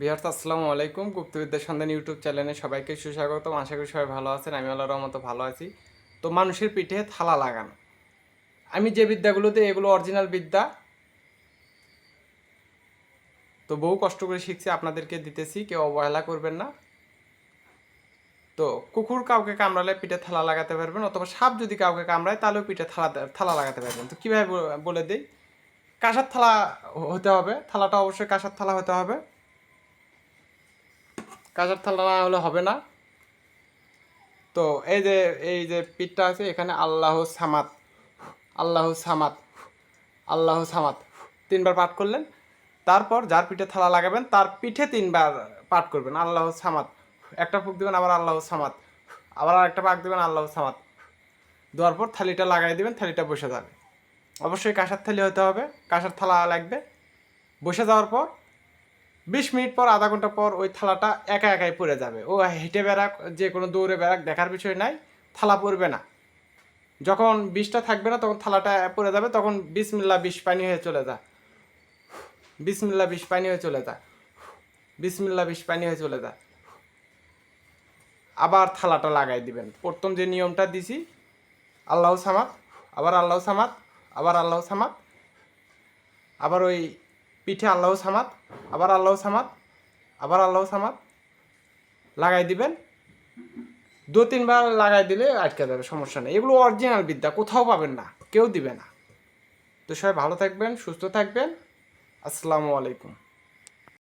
বিহার্স আসসালামু আলাইকুম, গুপ্তবিদ্যা সন্ধান ইউটিউব চ্যানেলে সবাইকে সুস্বাগতম। আশা করি সবাই ভালো আছেন, আমি আল্লাহর মতো ভালো আছি। তো মানুষের পিঠে থালা লাগানো। আমি যে বিদ্যাগুলোতে এগুলো অরিজিনাল বিদ্যা। তো বহু কষ্ট করে শিখছি, আপনাদেরকে দিতেছি, কেউ অবহেলা করবেন না। তো কুকুর কাউকে কামড়ালে পিঠে থালা লাগাতে পারবেন, অথবা সাপ যদি কাউকে কামড়ায়, তাহলেও পিঠে থালা থালা লাগাতে পারবেন। তো কীভাবে বলে দিই? কাঁসার থালা হতে হবে, থালাটা অবশ্যই কাঁসার থালা হতে হবে। কাঁচার থালা না হলে হবে না। তো এই যে এই যে পিঠটা আছে, এখানে আল্লাহ সামাত আল্লাহ সামাত আল্লাহ সামাত তিনবার পাঠ করলেন। তারপর যার পিঠে থালা লাগাবেন, তার পিঠে তিনবার পাঠ করবেন, আল্লাহ সামাত একটা ফুক দিবেন, আবার আল্লাহ সামাত আবার আরেকটা পাক দিবেন, আল্লাহ সামাত দেওয়ার পর থালিটা লাগাই দিবেন, থালিটা বসে যাবে। অবশ্যই কাঁসার থালি হতে হবে, কাঁসার থালা লাগবে। বসে যাওয়ার পর বিশ মিনিট পর, আধা ঘণ্টা পর ওই থালাটা একা একাই পড়ে যাবে। ও হেঁটে বেড়াক, যে কোনো দৌড়ে বেড়াক, দেখার বিষয় নাই, থালা পড়বে না। যখন বিষটা থাকবে না, তখন থালাটা পড়ে যাবে, তখন বিসমিল্লা বিষ পানি হয়ে চলে যায় বিসমিল্লা বিষ পানি হয়ে চলে যায় বিসমিল্লা বিষ পানি হয়ে চলে যায় আবার থালাটা লাগাই দিবেন। প্রথম যে নিয়মটা দিছি, আল্লাহ সামাত আবার আল্লাহ সামাত আবার আল্লাহ সামাত আবার ওই পিঠে আল্লাহ সামাত আবার আল্লাহ সামাদ, আবার আল্লাহ সামাদ লাগাই দিবেন। দু, তিনবার লাগাই দিলে আটকে যাবে, সমস্যা নেই। এগুলো অরিজিনাল বিদ্যা, কোথাও পাবেন না, কেউ দিবে না। তো সবাই ভালো থাকবেন, সুস্থ থাকবেন। আসসালামু আলাইকুম।